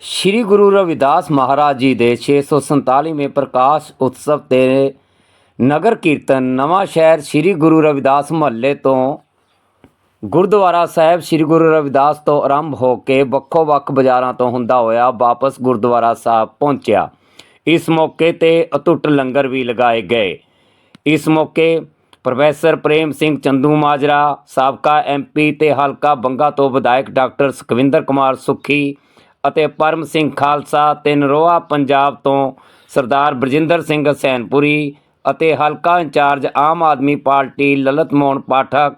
ਸ੍ਰੀ ਗੁਰੂ ਰਵਿਦਾਸ ਮਹਾਰਾਜ ਜੀ ਦੇ 647ਵੇਂ ਪ੍ਰਕਾਸ਼ ਉਤਸਵ ਤੇ ਨਗਰ ਕੀਰਤਨ ਨਵਾਂ ਸ਼ਹਿਰ ਸ੍ਰੀ ਗੁਰੂ ਰਵਿਦਾਸ ਮਹੱਲੇ ਤੋਂ ਗੁਰਦੁਆਰਾ ਸਾਹਿਬ ਸ੍ਰੀ ਗੁਰੂ ਰਵਿਦਾਸ ਤੋਂ ਆਰੰਭ ਹੋ ਕੇ ਵੱਖੋ-ਵੱਖ ਬਾਜ਼ਾਰਾਂ ਤੋਂ ਹੁੰਦਾ ਹੋਇਆ ਵਾਪਸ ਗੁਰਦੁਆਰਾ ਸਾਹਿਬ ਪਹੁੰਚਿਆ। ਇਸ ਮੌਕੇ ਤੇ ਅਟੁੱਟ ਲੰਗਰ ਵੀ ਲਗਾਏ ਗਏ। ਇਸ ਮੌਕੇ ਪ੍ਰੋਫੈਸਰ ਪ੍ਰੇਮ ਸਿੰਘ ਚੰਦੂ ਮਾਜਰਾ, ਸਾਬਕਾ ਐਮਪੀ ਤੇ ਹਲਕਾ ਬੰਗਾ ਤੋਂ ਵਿਧਾਇਕ ਡਾਕਟਰ ਸੁਖਵਿੰਦਰ ਕੁਮਾਰ ਸੁੱਖੀ ਅਤੇ ਪਰਮ ਸਿੰਘ ਖਾਲਸਾ ਤੇ ਨਰੋਆ ਪੰਜਾਬ ਤੋਂ ਸਰਦਾਰ ਬਰਜਿੰਦਰ ਸਿੰਘ ਹਸੈਨਪੁਰੀ ਅਤੇ ਹਲਕਾ ਇੰਚਾਰਜ ਆਮ ਆਦਮੀ ਪਾਰਟੀ ਲਲਤ ਮੋਹਨ ਪਾਠਕ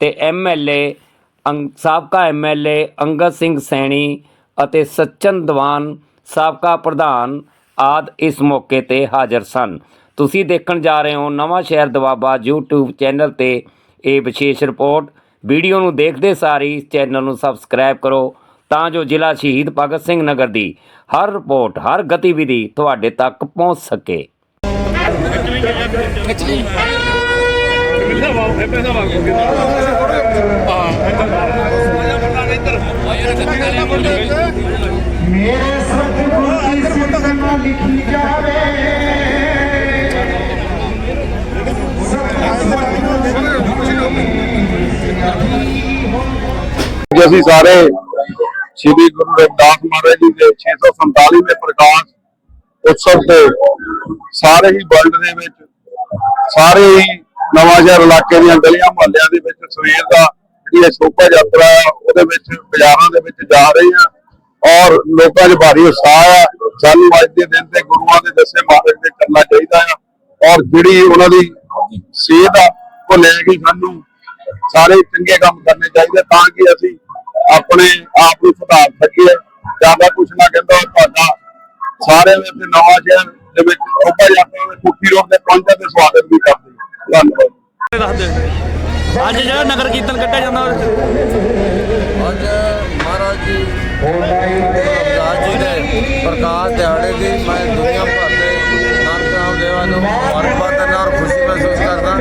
ਤੇ ਐਮਐਲਏ ਸਾਬਕਾ ਐਮਐਲਏ ਅੰਗਦ ਸਿੰਘ ਸੈਣੀ ਅਤੇ ਸਚਨ ਦੀਵਾਨ, ਸਾਬਕਾ ਪ੍ਰਧਾਨ ਆਦ ਇਸ ਮੌਕੇ ਤੇ ਹਾਜ਼ਰ ਸਨ। ਤੁਸੀਂ ਦੇਖਣ ਜਾ ਰਹੇ ਹੋ ਨਵਾਂ ਸ਼ਹਿਰ ਦਵਾਬਾ YouTube ਚੈਨਲ ਤੇ ਇਹ ਵਿਸ਼ੇਸ਼ ਰਿਪੋਰਟ। ਵੀਡੀਓ ਨੂੰ ਦੇਖਦੇ ਸਾਰੀ ਚੈਨਲ ਨੂੰ ਸਬਸਕ੍ਰਾਈਬ ਕਰੋ ਤਾਂ ਜੋ ਜ਼ਿਲ੍ਹਾ ਸ਼ਹੀਦ ਭਗਤ ਸਿੰਘ ਨਗਰ ਦੀ ਹਰ ਰਿਪੋਰਟ ਹਰ ਗਤੀਵਿਧੀ ਤੁਹਾਡੇ ਤੱਕ ਪਹੁੰਚ ਸਕੇ ਮਿਲਦਾ ਵਾ ਇਹ ਪੈਸਾ ਵਾ ਮੇਰੇ ਸਤਿਗੁਰੂ ਦੀ ਸਿਮਰਨਾ ਲਿਖੀ ਜਾਵੇ ਅੱਜ ਅਸੀਂ ਸਾਰੇ ਸ੍ਰੀ ਗੁਰੂ ਰਵਿਦਾਸ ਮਹਾਰਾਜ ਜੀ ਦੇ 647ਵੇਂ ਪ੍ਰਕਾਸ਼ ਉਤਸਵ ਤੇ ਸਾਰੇ ਹੀ ਵਰਲਡ ਦੇ ਵਿੱਚ, ਸਾਰੇ ਹੀ ਨਵਾਂਸ਼ਹਿਰ ਇਲਾਕੇ ਦੀਆਂ ਗਲੀਆਂ ਮੁਹੱਲਿਆਂ ਦੇ ਵਿੱਚ ਸਵੇਰ ਦਾ ਜਿਹੜੀ ਇਹ ਸ਼ੋਭਾ ਯਾਤਰਾ ਉਹਦੇ ਵਿੱਚ ਬਾਜ਼ਾਰਾਂ ਦੇ ਵਿੱਚ ਜਾ ਰਹੀ ਆ ਔਰ ਲੋਕਾਂ 'ਚ ਭਾਰੀ ਉਤਸ਼ਾਹ ਆ। ਸਾਨੂੰ ਅੱਜ ਦੇ ਦਿਨ ਤੇ ਗੁਰੂਆਂ ਦੇ ਦੱਸੇ ਮਾਰਗ ਤੇ ਕਰਨਾ ਚਾਹੀਦਾ ਆ ਔਰ ਜਿਹੜੀ ਉਹਨਾਂ ਦੀ ਸੇਧ ਆ, ਉਹ ਲੈ ਕੇ ਸਾਨੂੰ ਸਾਰੇ ਚੰਗੇ ਕੰਮ ਕਰਨੇ ਚਾਹੀਦੇ ਤਾਂ ਕਿ ਅਸੀਂ ਆਪਣੇ ਆਪ ਨੂੰ ਸੁਧਾਰ ਸਕੀਏ। ਜ਼ਿਆਦਾ ਕੁਝ ਨਾ ਕਹਿੰਦਾ ਤੁਹਾਡਾ। ਸਾਰਿਆਂ ਦੇ ਇੱਥੇ ਨਵਾਂ ਸ਼ਹਿਰ ਦੇ ਵਿੱਚ ਸ਼ੋਭਾ ਯਾਤਰਾ ਦੇ ਕੁੱਟੀ ਰੋਡ ਤੇ ਪਹੁੰਚਣ ਤੇ ਸਵਾਗਤ ਵੀ ਕਰਦੇ ਹਾਂ। ਧੰਨਵਾਦ। ਅੱਜ ਜਿਹੜਾ ਨਗਰ ਕੀਰਤਨ ਕੱਢਿਆ ਜਾਂਦਾ ਅੱਜ ਮਹਾਰਾਜ ਜੀ ਰਵਿਦਾਸ ਜੀ ਦੇ ਪ੍ਰਕਾਸ਼ ਦਿਹਾੜੇ ਦੀ ਮੈਂ ਦੁਨੀਆ ਭਰ ਦੇ ਨਾਮ ਦੇਵਾਂ ਨੂੰ ਮੁਬਾਰਕਬਾਦ ਔਰ ਖੁਸ਼ੀ ਮਹਿਸੂਸ ਕਰਦਾ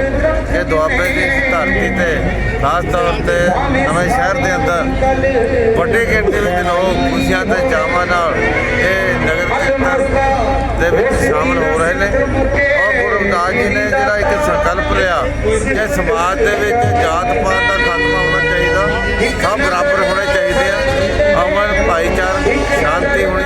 ਕਿ ਦੁਆਬੇ ਦੀ ਧਰਤੀ ਤੇ ਖਾਸ ਤੌਰ ਤੇ ਨਵੇਂ ਸ਼ਹਿਰ ਦੇ ਅੰਦਰ ਵੱਡੀ ਗਿਣਤੀ ਵਿੱਚ ਲੋਕ ਖੁਸ਼ੀਆਂ ਤੇ ਚਾਵਾਂ ਨਾਲ ਇਹ ਨਗਰ ਕੀਰਤਨ ਦੇ ਵਿੱਚ ਸ਼ਾਮਲ ਹੋ ਰਹੇ ਨੇ। ਔਰ ਗੁਰੂ ਰਵਿਦਾਸ ਜੀ ਨੇ ਜਿਹੜਾ ਇੱਕ ਸੰਕਲਪ ਲਿਆ, ਕਿ ਸਮਾਜ ਦੇ ਵਿੱਚ ਜਾਤ ਪਾਤ ਦਾ ਖਾਤਮਾ ਹੋਣਾ ਚਾਹੀਦਾ, ਸਭ ਬਰਾਬਰ ਹੋਣੇ ਚਾਹੀਦੇ ਆ। ਅਮਨ ਭਾਈਚਾਰਕ, ਸ਼ਾਂਤੀ ਹੋਣੀ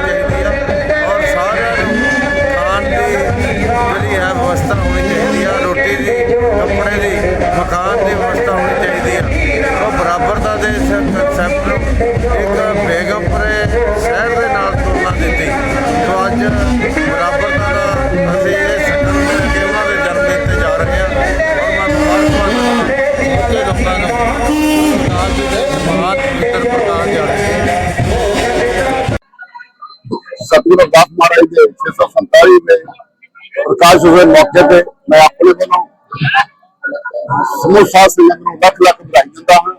ਸਤਿਗੁਰੂ ਰਵਿਦਾਸ ਮਹਾਰਾਜ ਦੇ 647ਵੇਂ ਪ੍ਰਕਾਸ਼ ਹੋਏ ਮੌਕੇ ਤੇ ਮੈਂ ਆਪਣੇ ਵੱਲੋਂ ਸਮੂਹ ਸਾਧ ਸੰਗਤ ਨੂੰ ਲੱਖ ਲੱਖ ਵਧਾਈ ਦਿੰਦਾ ਹਾਂ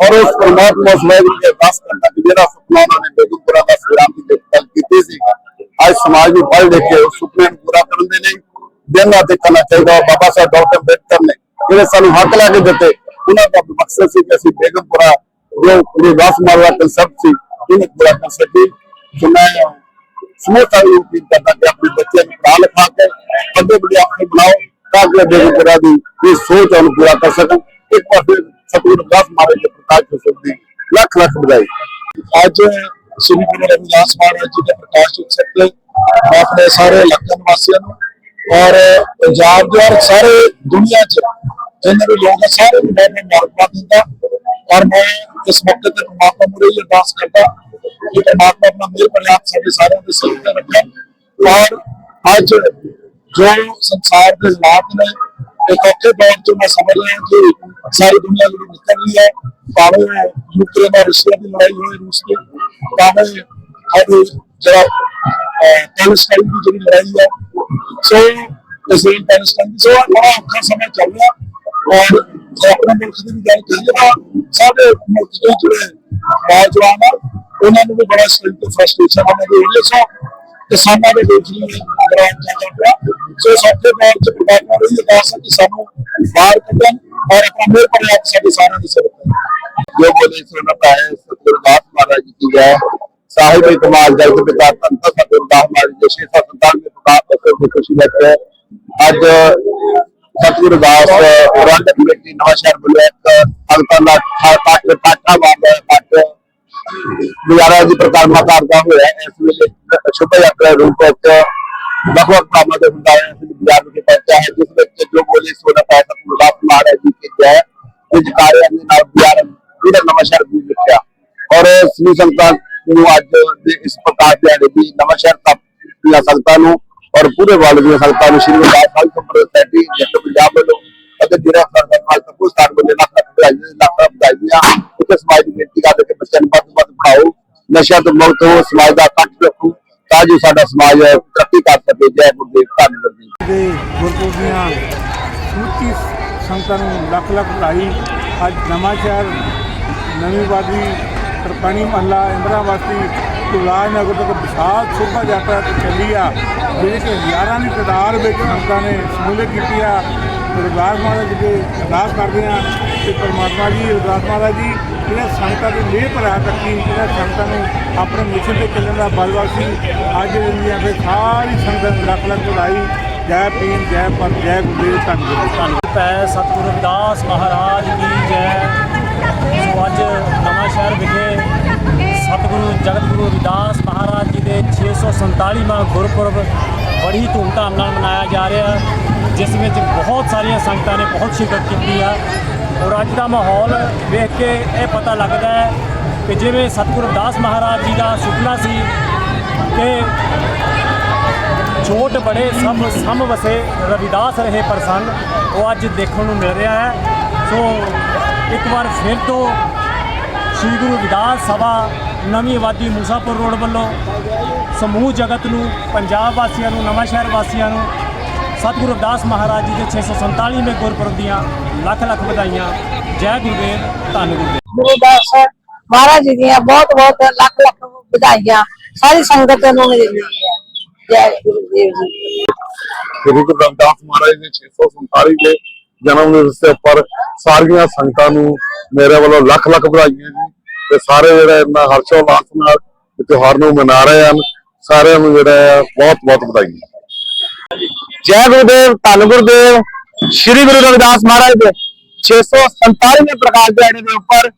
ਔਰ ਉਸ ਪਰਮਾਤਮਾ ਸਵੈਰੀ ਦੇ ਦਸ ਕਰਤਾ ਕਿ ਜਿਹੜਾ ਸੁਪਨਾ ਉਹਨਾਂ ਨੇ ਬੇਗਮਪੁਰਾ ਦਾ ਸਲਾਮ ਦੀ ਗੱਲ ਕੀਤੀ ਸੀ ਅੱਜ ਸਮਾਜ ਨੂੰ ਪੜ੍ਹ ਲਿਖ ਕੇ ਉਸ ਸੁਪਨੇ ਨੂੰ ਪੂਰਾ ਕਰਨ ਦੇ ਲਈ ਦਿਨ ਰਾਤ ਦੇਖਣਾ ਚਾਹੀਦਾ ਔਰ ਬਾਬਾ ਸਾਹਿਬ ਡਾਕਟਰ ਅੰਬੇਡਕਰ ਨੇ ਜਿਹੜੇ ਸਾਨੂੰ ਹੱਕ ਲਾ ਕੇ ਦਿੱਤੇ ਉਹਨਾਂ ਦਾ ਮਕਸਦ ਸੀ ਕਿ ਅਸੀਂ ਬੇਗਮਪੁਰਾ ਜੋ ਗੁਰਦਾਸ ਮਹਾਰਾਜ ਦਾ ਕਨਸੈਪਟ ਸੀ ਇਹਨੂੰ ਪੂਰਾ ਕਰ ਸਕੀਏ ਸੋ ਮੈਂ ਸਮੂਹ ਸਾਰੀ ਉਮੀਦ ਕਰਦਾ ਕਿ ਆਪਣੇ ਬੱਚਿਆਂ ਨੂੰ ਪੜ੍ਹਾ ਲਿਖਾ ਕੇ ਅੱਗੇ ਵੱਡੇ ਆਪਣੇ ਬਣਾਓ ਤਾਂ ਕਿ ਬੇਗਮਪੁਰਾ ਦੀ ਇਹ ਸੋਚ ਉਹਨੂੰ ਪੂਰਾ ਕਰ ਸਕਣ ਇੱਕ ਵਾਰ ਫਿਰ ਸਤਿਗੁਰੂ ਰਵਿਦਾਸ ਮਹਾਰਾਜ ਦੇ ਪ੍ਰਕਾਸ਼ ਉਤਸਵ ਦੀ ਲੱਖ ਲੱਖ ਵਧਾਈ ਅੱਜ ਸ੍ਰੀ ਗੁਰੂ ਰਵਿਦਾਸ ਮਹਾਰਾਜ ਜੀ ਦੇ ਪ੍ਰਕਾਸ਼ ਉਤਸਵ ਤੇ ਮੈਂ ਆਪਣੇ ਸਾਰੇ ਇਲਾਕਾ ਨਿਵਾਸੀਆਂ ਨੂੰ ਔਰ ਪੰਜਾਬ ਦੇ ਔਰ ਸਾਰੇ ਦੁਨੀਆ 'ਚ ਜਿੰਨੇ ਵੀ ਲੋਕ ਹੈ ਸਾਰੇ ਨੂੰ ਮੈਂ ਮੁਬਾਰਕਬਾਦ ਦਿੰਦਾ ਔਰ ਮੈਂ ਇਸ ਮੌਕੇ ਤੇ ਪਰਮਾਤਮਾ ਮੁਰੇ ਇਹ ਅਰਦਾਸ ਕਰਦਾ ਕਿ ਪਰਮਾਤਮਾ ਆਪਣਾ ਮਿਹਰ ਭਰਿਆ ਹੱਥ ਸਾਡੇ ਸਾਰਿਆਂ ਦੇ ਸਿਰ ਤੇ ਰੱਖੇ ਔਰ ਅੱਜ ਜੋ ਸੰਸਾਰ ਦੇ ਹਾਲਾਤ ਨੇ ਇੱਕ ਔਖੇ ਦੌਰ ਤੋਂ ਮੈਂ ਸਮਝ ਰਿਹਾ ਕਿ ਸਾਰੀ ਦੁਨੀਆ ਜਿਹੜੀ ਨਿਕਲ ਰਹੀ ਹੈ ਭਾਵੇਂ ਯੂਕਰੇਨ ਔਰ ਰਸ਼ੀਆ ਦੀ ਲੜਾਈ ਹੋਈ ਰੂਸ ਦੀ ਭਾਵੇਂ ਅੱਜ ਜਿਹੜਾ ਅਹ, ਪੈਲਸਟਾਈਨ ਦੀ ਜਿਹੜੀ ਲੜਾਈ ਹੈ ਸੋ ਇਸਰਾਈਲ ਪੈਲਸਟਾਈਨ ਦੀ ਸੋ ਇਹ ਬੜਾ ਔਖਾ ਸਮਾਂ ਚੱਲ ਰਿਹਾ ਔਰ ਜੇ ਆਪਣੇ ਮੁਲਕ ਦੀ ਵੀ ਗੱਲ ਕਰੀਏ ਤਾਂ ਸਾਡੇ ਮੁਲਕ ਦੇ ਜਿਹੜੇ ਨੌਜਵਾਨ ਆ ਉਹਨਾਂ ਨੂੰ ਵੀ ਬੜਾ ਸਟ੍ਰਿੰਗ ਤੇ ਫਰਸਟ੍ਰੇਸ਼ਨ ਉਹਨਾਂ ਦੀ ਹੋ ਰਹੀ ਹੈ ਸੋ ਕਿਸਾਨਾਂ ਦੇ ਵਿੱਚ ਵੀ ਦੌਰਾਨ ਚੱਲ ਰਿਹਾ ਸੋ ਸੌਖੇ ਦੌਰ ਚ ਪ੍ਰਭਾਵ ਰਹੀ ਹੈ ਅਰਦਾਸ ਹੈ ਕਿ ਸਾਨੂੰ ਬਾਹਰ ਕੱਢਣ ਔਰ ਆਪਣਾ ਮੇਰ ਪਰਿਆਪ ਸਾਡੇ ਸਾਰਿਆਂ ਦੇ ਸਿਰ ਤੇ ਜੋ ਬੋਲੇ ਸੋ ਨਤਾ ਹੈ ਸਤਿਗੁਰੂ ਦਾਸ ਮਹਾਰਾਜ ਜੀ ਕੀ ਜੈ ਸਾਹਿਬ ਇਤਮਾਲ ਜਗਤ ਪਿਤਾ ਤੰਤ ਸਤਿਗੁਰਦਾਸ ਮਹਾਰਾਜ ਜੀ ਦੇ 647 ਦੇ ਪ੍ਰਕਾਸ਼ ਉਤਸਵ ਦੀ ਖੁਸ਼ੀ ਵਿੱਚ ਅੱਜ ਸਤਿਗੁਰੂ ਦਾਸ ਰੰਗ ਕਮੇਟੀ ਗੁਜ਼ਾਰਾ ਦੀ ਪ੍ਰਕਾਰਮਾ ਕਰਦਾ ਹੋਇਆ ਇਸ ਵੇਲੇ ਸ਼ੁਭ ਯਾਤਰਾ ਰੂਪ ਵਿੱਚ ਵੱਖ ਵੱਖ ਕਾਮਾਂ ਦੇ ਹੁੰਦਾ ਹੈ ਅਸੀਂ ਬਾਜ਼ਾਰ ਵਿੱਚ ਪਹੁੰਚਿਆ ਹੈ ਜਿਸ ਵਿੱਚ ਜੋ ਬੋਲੇ ਸੋਨਾ ਪੈਸਾ ਗੁਰਦਾਸ ਮਹਾਰਾਜ ਜੀ ਕੇ ਜੈ ਕੁਝ ਕਾਰਿਆਂ ਦੇ ਨਾਲ ਬਾਜ਼ਾਰ ਜਿਹੜਾ ਨਵਾਂ ਸ਼ਹਿਰ ਵੀ ਲਿਖਿਆ ਔਰ ਸ੍ਰੀ ਸੰਤਾਂ ਨੂੰ ਅੱਜ ਦੇ ਇਸ ਪ੍ਰਕਾਰ ਦਿਹਾੜੇ ਦੀ ਨਵਾਂ ਸ਼ਹਿਰ ਤੱਕ ਦੀਆਂ ਸੰਗਤਾਂ ਨੂੰ ਔਰ ਪੂਰੇ ਵਰਲਡ ਦੀਆਂ ਸੰਗਤਾਂ ਨੂੰ ਸ਼੍ਰੀ ਗੁਰੂ ਸਾਹਿਬ ਸੰਪਰਦਾਇ ਸੈਟੀ ਜੱਟ ਪੰਜਾਬ ਵੱਲੋਂ ਅਤੇ ਜਿਹੜਾ ਸਰਕਾਰ ਨਾਲ ਸਭ ਸਟਾਰ ਵੱਲੋਂ ਲੱਖ ਲੱਖ ਵਧਾਈਆਂ ਲੱਖ ਲੱਖ ਵਧਾਈਆਂ ਉੱਤੇ ਸਮਾਜ ਦੀ ਬੇਨਤੀ ਕਰਦੇ ਕਿ ਬੱਚਿਆਂ ਨੂੰ ਵੱਧ ਤੋਂ ਮੁਕਤ ਹੋ ਸਮਾਜ ਦਾ ਇਕੱਠ ਰੱਖੋ, ਤਾਂ ਜੋ ਸਾਡਾ ਸਮਾਜ ਤਰੱਕੀ ਕਰ ਸਕੇ। ਜੈ ਗੁਰਦੇਵ ਧੰਨਵਾਦ ਜੀ ਦੇ। ਗੁਰਪੁਰਬ ਦੀਆਂ ਨੂੰ ਲੱਖ ਲੱਖ ਵਧਾਈ। ਅੱਜ ਨਵਾਂ ਨਵੀਂ ਵਾਦੀ, ਤਰਪਾਣੀ ਮਹੱਲਾ ਇੰਦਰਾਵਾਸੀ ਕੁਲਾਜ ਨਗਰ ਤੱਕ ਵਿਸ਼ਾਲ ਸ਼ੋਭਾ ਯਾਤਰਾ ਚੱਲੀ ਆ ਜਿਹਦੇ ਕਿ ਹਜ਼ਾਰਾਂ ਦੀ ਤਾਦਾਦ ਵਿੱਚ ਸੰਗਤਾਂ ਨੇ ਸ਼ਮੂਲੀਅਤ ਕੀਤੀ ਆ। ਰਵਿਦਾਸ ਮਹਾਰਾਜ ਜੀ ਦੇ ਅਰਦਾਸ ਕਰਦੇ ਹਾਂ ਕਿ ਪਰਮਾਤਮਾ ਜੀ ਰਵਿਦਾਸ ਮਹਾਰਾਜ ਜੀ, ਇਹਨਾਂ ਸੰਗਤਾਂ ਦੀ ਮਿਹਰ ਭਰਾ ਰੱਖੀ, ਇਹਨਾਂ ਸੰਗਤਾਂ ਨੂੰ ਆਪਣੇ ਮਿਸ਼ਨ ਤੇ ਚੱਲਣ ਦਾ ਬਲ ਬਖਸ਼ੀ। ਅੱਜ ਦੀਆਂ ਫਿਰ ਸਾਰੀ ਸੰਗਤ ਲੱਖ ਲੱਖ ਵਧਾਈ। ਜੈ ਪੀਰ ਜੈ ਪਰ ਜੈ ਗੁਰਦੇਵ, ਧੰਨ ਧੰਨ ਪੈ ਸਤਿਗੁਰੂ ਰਵਿਦਾਸ ਮਹਾਰਾਜ ਕੀ ਜੈ। ਸੋ ਅੱਜ ਨਵਾਂ ਸ਼ਹਿਰ ਵਿਖੇ ਸਤਿਗੁਰੂ ਜਗਤ ਗੁਰੂ ਰਵਿਦਾਸ ਮਹਾਰਾਜ ਜੀ ਦੇ 647ਵਾਂ ਗੁਰਪੁਰਬ ਬੜੀ ਧੂਮਧਾਮ ਨਾਲ ਮਨਾਇਆ ਜਾ ਰਿਹਾ ਹੈ, ਜਿਸ ਵਿੱਚ ਬਹੁਤ ਸਾਰੀਆਂ ਸੰਗਤਾਂ ਨੇ ਬਹੁਤ ਸ਼ਿਰਕਤ ਕੀਤੀ ਆ ਔਰ ਅੱਜ ਦਾ ਮਾਹੌਲ ਵੇਖ ਕੇ ਇਹ ਪਤਾ ਲੱਗਦਾ ਹੈ ਕਿ ਜਿਵੇਂ ਸਤਿਗੁਰੂ ਰਵਿਦਾਸ ਮਹਾਰਾਜ ਜੀ ਦਾ ਸੁਪਨਾ ਸੀ ਕਿ ਛੋਟ ਬੜੇ ਸਭ ਸਮ ਵਸੇ ਰਵਿਦਾਸ ਰਹੇ ਪ੍ਰਸੰਨ, ਉਹ ਅੱਜ ਦੇਖਣ ਨੂੰ ਮਿਲ ਰਿਹਾ ਹੈ। ਸੋ ਇੱਕ ਵਾਰ ਫਿਰ ਤੋਂ ਸ੍ਰੀ ਗੁਰੂ ਵਿਦਾਸ ਸਭਾ ਨਵੀਂ ਆਬਾਦੀ ਮੂਸਾਪੁਰ ਰੋਡ ਵੱਲੋਂ ਸਮੂਹ ਜਗਤ ਨੂੰ ਪੰਜਾਬ ਵਾਸੀਆਂ ਨੂੰ ਨਵਾਂ ਸ਼ਹਿਰ ਵਾਸੀਆਂ ਨੂੰ ਸਤਿਗੁਰੂ ਰਵਿਦਾਸ ਮਹਾਰਾਜ ਜੀ ਦੇ 647ਵੇਂ ਗੁਰਪੁਰਬ ਦੀਆਂ ਲੱਖ ਲੱਖ ਵਧਾਈਆਂ। ਜੈ ਗੁਰਦੇਵ ਧੰਨ ਗੁਰਦੇਵ। ਗੁਰਦਾਸ ਮਹਾਰਾਜ ਜੀ ਦੀਆਂ ਬਹੁਤ ਬਹੁਤ ਲੱਖ ਲੱਖ ਵਧਾਈਆਂ। ਸਾਰੀ ਸੰਗਤ ਨੂੰ ਮਿਲਦੀ ਹੈ। ਜੈ ਗੁਰਦੇਵ ਜੀ। ਗੁਰੂ ਰਵਿਦਾਸ ਮਹਾਰਾਜ ਦੇ 647 ਦੇ ਜਨਮ ਦਿਵਸ ਦੇ ਉੱਪਰ ਸਾਰੀਆਂ ਸੰਗਤਾਂ ਨੂੰ ਮੇਰੇ ਵੱਲੋਂ ਲੱਖ ਲੱਖ ਵਧਾਈਆਂ ਜੀ। ਤੇ ਸਾਰੇ ਜਿਹੜੇ ਇਹਨਾਂ ਹਰਸ਼ੋਲਾਸ ਨਾਲ ਇਹ ਤਿਉਹਾਰ ਨੂੰ ਮਨਾ ਰਹੇ ਹਨ। ਸਾਰਿਆਂ ਨੂੰ ਜਿਹੜਾ ਬਹੁਤ ਬਹੁਤ ਵਧਾਈ। ਜੈ ਗੁਰਦੇਵ, ਧੰਨ ਗੁਰਦੇਵ। ਸ੍ਰੀ ਗੁਰੂ ਰਵਿਦਾਸ ਮਹਾਰਾਜ ਦੇ 647ਵੇਂ ਪ੍ਰਕਾਸ਼ ਦਿਹਾੜੇ ਦੇ ਉੱਪਰ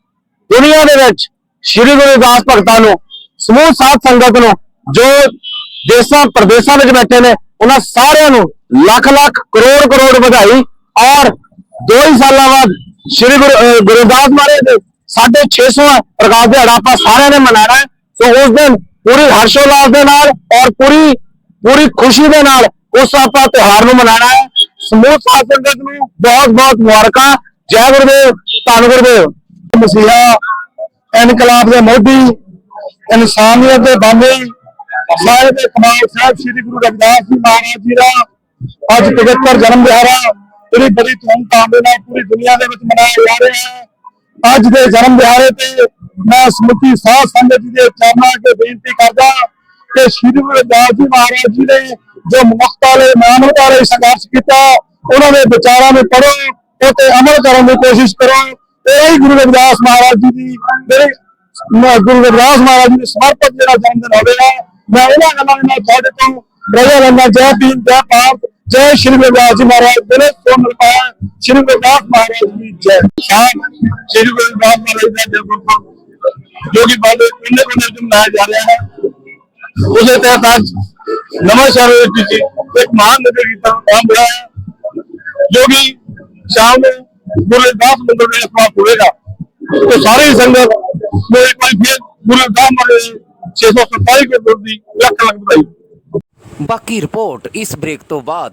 ਦੁਨੀਆ ਦੇ ਵਿੱਚ ਸ੍ਰੀ ਗੁਰੂ ਰਵਿਦਾਸ ਭਗਤਾਂ ਨੂੰ, ਸਮੂਹ ਸਾਧ ਸੰਗਤ ਨੂੰ, ਜੋ ਦੇਸ਼ਾਂ, ਪ੍ਰਦੇਸ਼ਾਂ ਵਿੱਚ ਬੈਠੇ ਨੇ, ਉਹਨਾਂ ਸਾਰਿਆਂ ਨੂੰ ਲੱਖ ਲੱਖ, ਕਰੋੜ ਕਰੋੜ ਵਧਾਈ ਔਰ ਦੋ ਹੀ ਸਾਲਾਂ ਬਾਅਦ ਸ੍ਰੀ ਗੁਰੂ, ਅਹ ਰਵਿਦਾਸ ਮਹਾਰਾਜ ਦੇ ਸਾਢੇ 600ਵਾਂ ਪ੍ਰਕਾਸ਼ ਦਿਹਾੜਾ ਆਪਾਂ ਸਾਰਿਆਂ ਨੇ ਮਨਾਉਣਾ ਸੋ ਉਸ ਦਿਨ ਪੂਰੀ ਹਰਸ਼ੋਲਾਸ ਦੇ ਨਾਲ ਔਰ ਪੂਰੀ ਪੂਰੀ ਖੁਸ਼ੀ ਦੇ ਨਾਲ ਉਸ ਆਪਾਂ ਤਿਉਹਾਰ ਨੂੰ ਮਨਾਉਣਾ ਹੈ। ਸਮੂਹ ਸਾਧ ਸੰਗਤ ਨੂੰ ਬਹੁਤ ਬਹੁਤ ਮੁਬਾਰਕਾਂ। ਜੈ ਗੁਰਦੇਵ, ਧੰਨ ਗੁਰਦੇਵ। ਮਸੀਹਾ, ਇਨਕਲਾਬ ਦੇ ਮੋਢੀ, ਇਨਸਾਨੀਅਤ ਦੇ ਬਾਨੀ, ਸਾਹਿਬ ਦੇ ਕਮਾਲ ਸਾਹਿਬ, ਸ੍ਰੀ ਗੁਰੂ ਰਵਿਦਾਸ ਜੀ ਮਹਾਰਾਜ ਜੀ ਦਾ ਅੱਜ ਪਵਿੱਤਰ ਜਨਮ ਦਿਹਾੜਾ ਬੜੀ ਧੂਮ ਧਾਮ ਦੇ ਨਾਲ ਪੂਰੀ ਦੁਨੀਆ ਦੇ ਵਿੱਚ ਮਨਾਇਆ ਜਾ ਰਿਹਾ ਹੈ। ਅੱਜ ਦੇ ਜਨਮ ਦਿਹਾੜੇ ਤੇ ਮੈਂ ਸਮੁੱਚੀ ਸਾਧ ਸੰਗਤ ਜੀ ਦੇ ਚਰਨਾਂ ਅੱਗੇ ਬੇਨਤੀ ਕਰਦਾ ਕਿ ਸ੍ਰੀ ਗੁਰੂ ਰਵਿਦਾਸ ਜੀ ਮਹਾਰਾਜ ਜੀ ਨੇ ਜੋ ਮਨੁੱਖਤਾ ਵਾਲੇ ਮਾਨਵਤਾ ਲਈ ਸੰਘਰਸ਼ ਕੀਤਾ, ਉਹਨਾਂ ਦੇ ਵਿਚਾਰਾਂ ਨੂੰ ਪੜੋ ਤੇ ਅਮਲ ਕਰਨ ਦੀ ਕੋਸ਼ਿਸ਼ ਕਰੋ। ਇਹ ਹੀ ਗੁਰੂ ਰਵਿਦਾਸ ਮਹਾਰਾਜ ਜੀ ਦੀ ਜਿਹੜੀ ਗੁਰੂ ਰਵਿਦਾਸ ਮਹਾਰਾਜ ਜੀ ਦੇ ਸਮਰਪਿਤ ਜਿਹੜਾ ਜਨਮ ਦਿਨ ਹੋਵੇਗਾ ਮੈਂ ਉਹਨਾਂ ਗੱਲਾਂ ਦੇ ਨਾਲ ਤੁਹਾਡੇ ਤੋਂ ਰਜਾ ਲੈਂਦਾ ਜੈ ਭੀਮ, ਜੈ ਭਾਰਤ, ਜੈ ਸ਼੍ਰੀ ਗੁਰਦਾਸ ਜੀ ਮਹਾਰਾਜ। ਦਿਲੇ ਤੋਂ ਮਿਲ ਸ਼੍ਰੀ ਗੁਰਦਾਸ ਮਹਾਰਾਜ ਜੀ ਜੈ। ਸ਼੍ਰੀ ਗੁਰਦਾਸ ਮਹਾਰਾਜ ਦਾ ਜੈ ਗੁਰੂ ਜੋ ਕਿ ਬਾਦ ਇੰਨੇ ਕੋਨੇ ਵਿੱਚ ਮਨਾਇਆ ਜਾ ਰਿਹਾ ਹੈ ਉਸੇ ਤਹਿਤ ਅੱਜ ਨਵਾਂ ਸ਼ਹਿਰ ਵਿੱਚ ਜੀ ਇੱਕ ਮਹਾਨ ਨਗਰ ਕੀਰਤਨ ਕੰਮ ਹੋਇਆ ਹੈ ਜੋ ਕਿ ਸ਼ਾਮ ਨੂੰ ਗੁਰੂ ਰਵਿਦਾਸ ਮੰਦਰ ਦੇ ਸਮਾਪਤ ਹੋਵੇਗਾ तो सारी संगत को एक बार फिर गुरु रविदास महाराज छह सौ सत्ताईस के गुरु की लख लख बधाई ਬਾਕੀ ਰਿਪੋਰਟ ਇਸ ਬ੍ਰੇਕ ਤੋਂ ਬਾਅਦ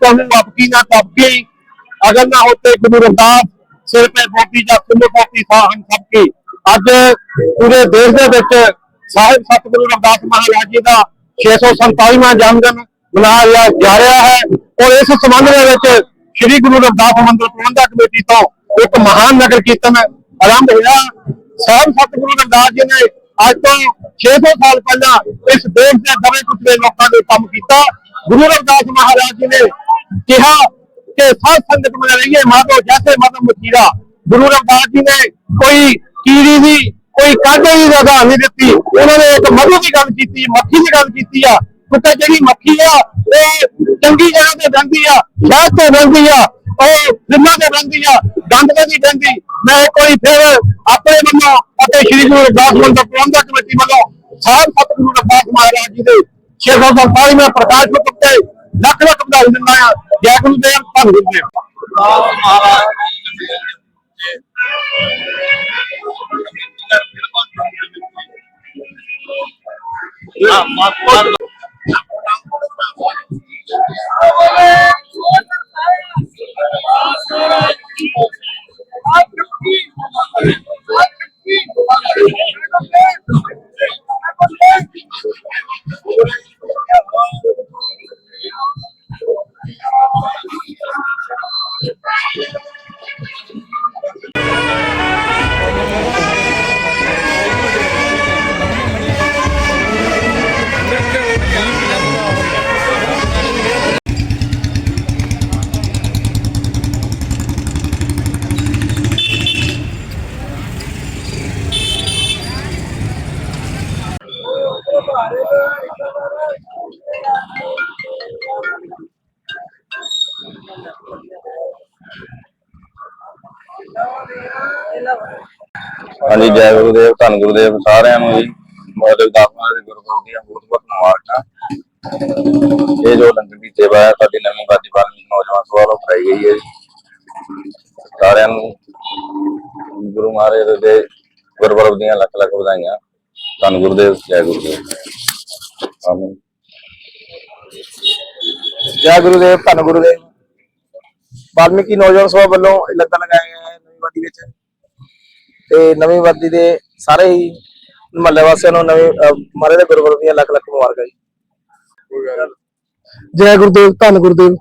कहूँ आपकी ना सबकी अगर ना होते गुरु रविदास सिर पे पोती जा सुनो पोती था हम सबकी ਅੱਜ ਪੂਰੇ ਦੇਸ਼ ਦੇ ਵਿੱਚ ਸਾਹਿਬ ਸਤਿਗੁਰੂ ਰਵਿਦਾਸ ਮਹਾਰਾਜ ਜੀ ਦਾ 647ਵਾਂ ਜਨਮ ਦਿਨ ਮਨਾਇਆ ਜਾ ਰਿਹਾ ਹੈ ਔਰ ਇਸ ਸੰਬੰਧ ਦੇ ਵਿੱਚ ਸ੍ਰੀ ਗੁਰੂ ਰਵਿਦਾਸ ਮੰਦਰ ਪ੍ਰਬੰਧਕ ਕਮੇਟੀ ਤੋਂ ਇੱਕ ਮਹਾਨ ਨਗਰ ਕੀਰਤਨ ਆਰੰਭ ਹੋਇਆ ਸਾਹਿਬ ਸਤਿਗੁਰੂ ਰਵਿਦਾਸ ਜੀ ਨੇ ਅੱਜ ਤੋਂ 600 ਸਾਲ ਪਹਿਲਾਂ ਇਸ ਦੇਸ਼ ਦੇ ਦਵੇ ਕੁਚਲੇ ਲੋਕਾਂ ਦੇ ਕੰਮ ਕੀਤਾ ਗੁਰੂ ਰਵਿਦਾਸ ਮਹਾਰਾਜ ਜੀ ਨੇ ਕਿਹਾ ਕਿ ਸਾਧ ਸੰਗਤ ਮਿਲ ਰਹੀ ਹੈ ਮਾਧੋ ਜੈਸੇ ਮਦਮ ਮਚੀਰਾ ਗੁਰੂ ਰਵਿਦਾਸ ਜੀ ਨੇ ਕੋਈ ਕੀੜੀ ਦੀ ਕੋਈ ਕਾਢੇ ਦੀ ਵਗਾ ਨਹੀਂ ਦਿੱਤੀ। ਉਹਨਾਂ ਨੇ ਇੱਕ ਮਧੂ ਦੀ ਗੱਲ ਕੀਤੀ, ਮੱਖੀ ਦੀ ਗੱਲ ਕੀਤੀ ਆ। ਕੁੱਤੇ ਜਿਹੜੀ ਮੱਖੀ ਆ ਇਹ ਚੰਗੀ ਜਗ੍ਹਾ ਤੇ ਰਹਿੰਦੀ ਆ, ਸ਼ਹਿਰ ਤੋਂ ਰਹਿੰਦੀ ਆ, ਉਹ ਜਿੰਨਾ ਤੇ ਰਹਿੰਦੀ ਆ ਗੰਦ ਤੇ ਨਹੀਂ ਰਹਿੰਦੀ ਮੈਂ ਕੋਈ ਫਿਰ ਆਪਣੇ ਵੱਲੋਂ ਅਤੇ ਸ਼੍ਰੀ ਗੁਰੂ ਰਵਿਦਾਸ ਮੰਦਰ ਪ੍ਰਬੰਧਕ ਕਮੇਟੀ ਵੱਲੋਂ ਸਾਹਿਬ ਸਤਿਗੁਰੂ ਰਵਿਦਾਸ ਮਹਾਰਾਜ ਜੀ ਦੇ 645 ਮੈਂ ਪ੍ਰਕਾਸ਼ ਪੁਰਬ ਲੱਖ ਲੱਖ ਵਧਾਈ ਦਿੰਦਾ ਆ ਜੈ ਗੁਰੂ ਦੇਵ ਧੰਨ ਗੁਰੂ ਦੇਵ ਹਾਂਜੀ, ਜੈ ਗੁਰੂ ਦੇਵ ਧੰਨ ਗੁਰੂ ਦੇਵ ਸਾਰਿਆਂ ਨੂੰ ਜੀ। ਮਹਾਦੇਵ ਦਾਸਾਂ ਦੇ ਗੁਰਪੁਰਬ ਦੀਆਂ ਬਹੁਤ ਬਹੁਤ ਮੁਬਾਰਕਾਂ। ਇਹ ਜੋ ਲੰਗਰ ਦੀ ਸੇਵਾ ਹੈ, ਸਾਡੀ ਨਵੀਂ ਬਾਜੀ ਵਾਲੀ ਨੌਜਵਾਨ ਸਭਾ ਵੱਲੋਂ ਕਰਾਈ ਗਈ ਹੈ ਜੀ। ਸਾਰਿਆਂ ਨੂੰ ਗੁਰੂ ਮਹਾਰਾਜ ਦੇ ਗੁਰਪੁਰਬ ਦੀਆਂ ਲੱਖ ਲੱਖ ਵਧਾਈਆਂ। ਧੰਨ ਗੁਰਦੇਵ, ਜੈ ਗੁਰੂਦੇਵ। ਆਮੀਨ। ਜੈ ਗੁਰੂਦੇਵ, ਧੰਨ ਗੁਰੂਦੇਵ। ਵਾਲਮੀਕੀ ਨੌਜਵਾਨ ਸਭਾ ਵੱਲੋਂ ਇਹ ਲੰਗਰ ਲਗਾਇਆ ਗਿਆ ਹੈ ਨਵੀਂ ਵਾਦੀ ਵਿੱਚ ਤੇ ਨਵੀਂ ਵਾਦੀ ਦੇ ਸਾਰੇ ਹੀ ਮਹੱਲੇ ਵਾਸੀਆਂ ਨੂੰ ਨਵੀਂ ਮਹਾਰਾਜ ਦੇ ਗੁਰਪੁਰਬ ਦੀਆਂ ਲੱਖ ਲੱਖ ਮੁਬਾਰਕਾਂ ਜੀ। ਜੈ ਗੁਰਦੇਵ, ਧੰਨ ਗੁਰਦੇਵ,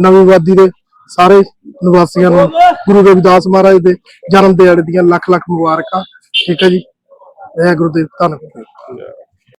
ਨਵੀਂ ਵਾਦੀ ਦੇ ਸਾਰੇ ਨਿਵਾਸੀਆਂ ਨੂੰ, ਗੁਰੂ ਰਵਿਦਾਸ ਮਹਾਰਾਜ ਦੇ ਜਨਮ ਦਿਹਾੜੇ ਦੀਆਂ ਲੱਖ ਲੱਖ ਮੁਬਾਰਕਾਂ। ਠੀਕ ਹੈ ਜੀ। ਜੈ ਗੁਰਦੇਵ, ਧੰਨ ਗੁਰਦੇਵ।